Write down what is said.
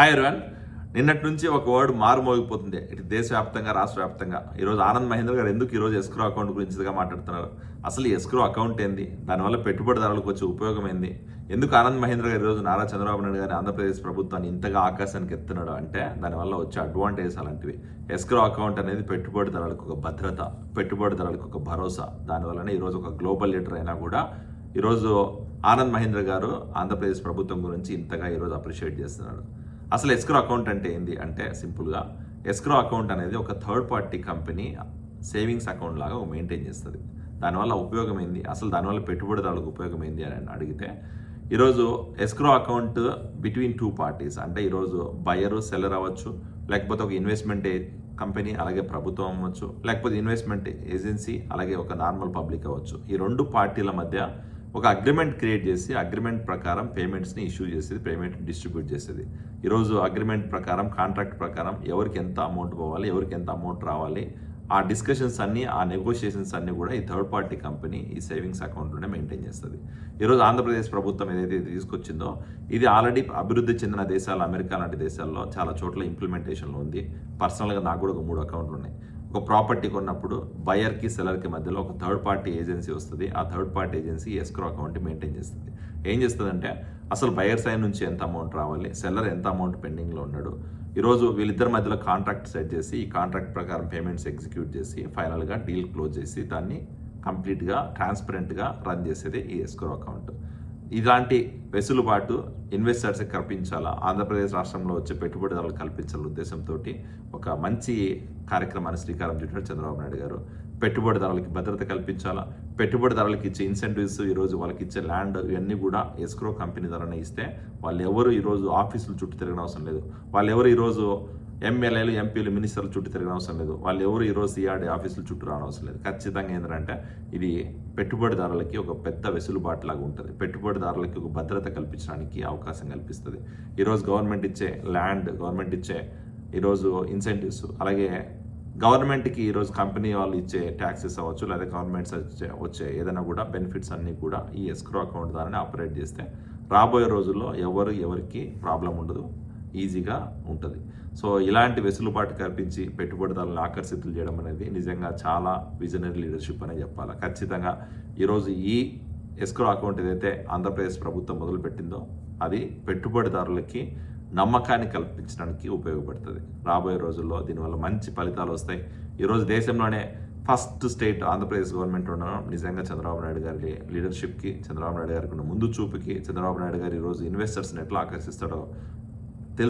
Hi everyone నిన్నటి నుంచి ఒక వర్డ్ మారుమోగిపోతుంది. ఇటు దేశవ్యాప్తంగా రాష్ట్ర వ్యాప్తంగా ఈరోజు ఆనంద్ మహేంద్ర గారు ఎందుకు ఈరోజు ఎస్క్రో అకౌంట్ గురించిగా మాట్లాడుతున్నారు? అసలు ఎస్క్రో అకౌంట్ ఏంది? దానివల్ల పెట్టుబడిదారులకు వచ్చే ఉపయోగం ఏంది? ఎందుకు ఆనంద్ మహేంద్ర గారు ఈరోజు నారా చంద్రబాబు నాయుడు గారి ఆంధ్రప్రదేశ్ ప్రభుత్వాన్ని ఇంతగా ఆకాశానికి ఎత్తున్నాడు అంటే దానివల్ల వచ్చే అడ్వాంటేజ్ అలాంటివి. ఎస్క్రో అకౌంట్ అనేది పెట్టుబడిదారులకు ఒక భద్రత పెట్టుబడిదారులకు ఒక భరోసా. దానివల్లనే ఈరోజు ఒక గ్లోబల్ లీడర్ అయినా కూడా ఈరోజు ఆనంద్ మహేంద్ర గారు ఆంధ్రప్రదేశ్ ప్రభుత్వం గురించి ఇంతగా ఈరోజు అప్రిషియేట్ చేస్తున్నాడు. అసలు ఎస్క్రో అకౌంట్ అంటే ఏంది? అంటే సింపుల్గా ఎస్క్రో అకౌంట్ అనేది ఒక third party company savings account లాగా మెయింటైన్ చేస్తుంది. దానివల్ల ఉపయోగం ఏంది? అసలు దానివల్ల పెట్టుబడిదారులకు ఉపయోగం ఏంది అని అడిగితే ఈరోజు escrow account between two parties అంటే ఈరోజు బయరు సెల్లర్ అవ్వచ్చు లేకపోతే ఒక ఇన్వెస్ట్మెంట్ కంపెనీ అలాగే ప్రభుత్వం అవ్వచ్చు లేకపోతే ఇన్వెస్ట్మెంట్ ఏజెన్సీ అలాగే ఒక నార్మల్ పబ్లిక్ అవ్వచ్చు. ఈ రెండు పార్టీల మధ్య ఒక అగ్రిమెంట్ క్రియేట్ చేసి అగ్రిమెంట్ ప్రకారం పేమెంట్స్ని ఇష్యూ చేసేది పేమెంట్ డిస్ట్రిబ్యూట్ చేసేది. ఈరోజు అగ్రిమెంట్ ప్రకారం కాంట్రాక్ట్ ప్రకారం ఎవరికి ఎంత అమౌంట్ పోవాలి ఎవరికి ఎంత అమౌంట్ రావాలి ఆ డిస్కషన్స్ అన్నీ ఆ నెగోషియేషన్స్ అన్నీ కూడా ఈ థర్డ్ పార్టీ కంపెనీ ఈ సేవింగ్స్ అకౌంట్లోనే మెయింటైన్ చేస్తుంది. ఈరోజు ఆంధ్రప్రదేశ్ ప్రభుత్వం ఏదైతే తీసుకొచ్చిందో ఇది ఆల్రెడీ అభివృద్ధి చెందిన దేశాలు అమెరికా లాంటి దేశాల్లో చాలా చోట్ల ఇంప్లిమెంటేషన్లో ఉంది. పర్సనల్గా నాకు కూడా ఒక మూడు అకౌంట్లు ఉన్నాయి. ఒక ప్రాపర్టీ కొన్నప్పుడు బయర్కి సెలర్కి మధ్యలో ఒక థర్డ్ పార్టీ ఏజెన్సీ వస్తుంది. ఆ third party agency escrow account maintain చేస్తుంది. ఏం చేస్తుందంటే అసలు బయర్ సైడ్ నుంచి ఎంత అమౌంట్ రావాలి సెల్లర్ ఎంత అమౌంట్ పెండింగ్లో ఉన్నాడు ఈరోజు వీళ్ళిద్దరి మధ్యలో కాంట్రాక్ట్ సెట్ చేసి ఈ కాంట్రాక్ట్ ప్రకారం పేమెంట్స్ ఎగ్జిక్యూట్ చేసి ఫైనల్గా డీల్ క్లోజ్ చేసి దాన్ని కంప్లీట్గా ట్రాన్స్పరెంట్గా రన్ చేసేది ఈ ఎస్క్రో అకౌంట్. ఇలాంటి వెసులుబాటు ఇన్వెస్టర్స్కి కల్పించాలా? ఆంధ్రప్రదేశ్ రాష్ట్రంలో వచ్చే పెట్టుబడిదారులు కల్పించాల ఉద్దేశంతో ఒక మంచి కార్యక్రమాన్ని శ్రీకారం చుట్టారు చంద్రబాబు నాయుడు గారు. పెట్టుబడిదారులకి భద్రత కల్పించాలా? పెట్టుబడిదారులకు ఇచ్చే ఇన్సెంటివ్స్ ఈరోజు వాళ్ళకి ఇచ్చే ల్యాండ్ ఇవన్నీ కూడా ఎస్క్రో కంపెనీ ద్వారానే ఇస్తే వాళ్ళు ఎవరు ఈరోజు ఆఫీసులు చుట్టూ తిరగడం అవసరం లేదు. వాళ్ళు ఎవరు ఈరోజు ఎమ్మెల్యేలు ఎంపీలు మినిస్టర్లు చుట్టూ తిరగడం అవసరం లేదు. వాళ్ళు ఎవరు ఈరోజు సిఆర్డి ఆఫీసుల చుట్టూ రావడం అవసరం లేదు. ఖచ్చితంగా ఏంటంటే ఇది పెట్టుబడిదారులకి ఒక పెద్ద వెసులుబాటు లాగా ఉంటుంది. పెట్టుబడిదారులకి ఒక భద్రత కల్పించడానికి అవకాశం కల్పిస్తుంది. ఈరోజు గవర్నమెంట్ ఇచ్చే ల్యాండ్ గవర్నమెంట్ ఇచ్చే ఈరోజు ఇన్సెంటివ్స్ అలాగే గవర్నమెంట్కి ఈరోజు కంపెనీ వాళ్ళు ఇచ్చే ట్యాక్సెస్ అవ్వచ్చు లేదా గవర్నమెంట్స్ వచ్చే వచ్చే ఏదైనా కూడా బెనిఫిట్స్ అన్నీ కూడా ఈ ఎస్క్రో అకౌంట్ ద్వారానే ఆపరేట్ చేస్తే రాబోయే రోజుల్లో ఎవరు ఎవరికి ప్రాబ్లం ఉండదు. ఈజీగా ఉంటుంది. సో ఇలాంటి వెసులుబాటు కల్పించి పెట్టుబడిదారులను ఆకర్షితులు చేయడం అనేది నిజంగా చాలా విజనరీ లీడర్షిప్ అనే చెప్పాలి. ఖచ్చితంగా ఈరోజు ఈ ఎస్క్రో అకౌంట్ ఏదైతే ఆంధ్రప్రదేశ్ ప్రభుత్వం మొదలుపెట్టిందో అది పెట్టుబడిదారులకి నమ్మకాన్ని కల్పించడానికి ఉపయోగపడుతుంది. రాబోయే రోజుల్లో దీనివల్ల మంచి ఫలితాలు వస్తాయి. ఈరోజు దేశంలోనే ఫస్ట్ స్టేట్ ఆంధ్రప్రదేశ్ గవర్నమెంట్ ఉండడం నిజంగా చంద్రబాబు నాయుడు గారి లీడర్షిప్కి చంద్రబాబు నాయుడు గారికి ఉన్న ముందు చూపుకి చంద్రబాబు నాయుడు గారు ఈరోజు ఇన్వెస్టర్స్ని ఎట్లా ఆకర్షిస్తాడో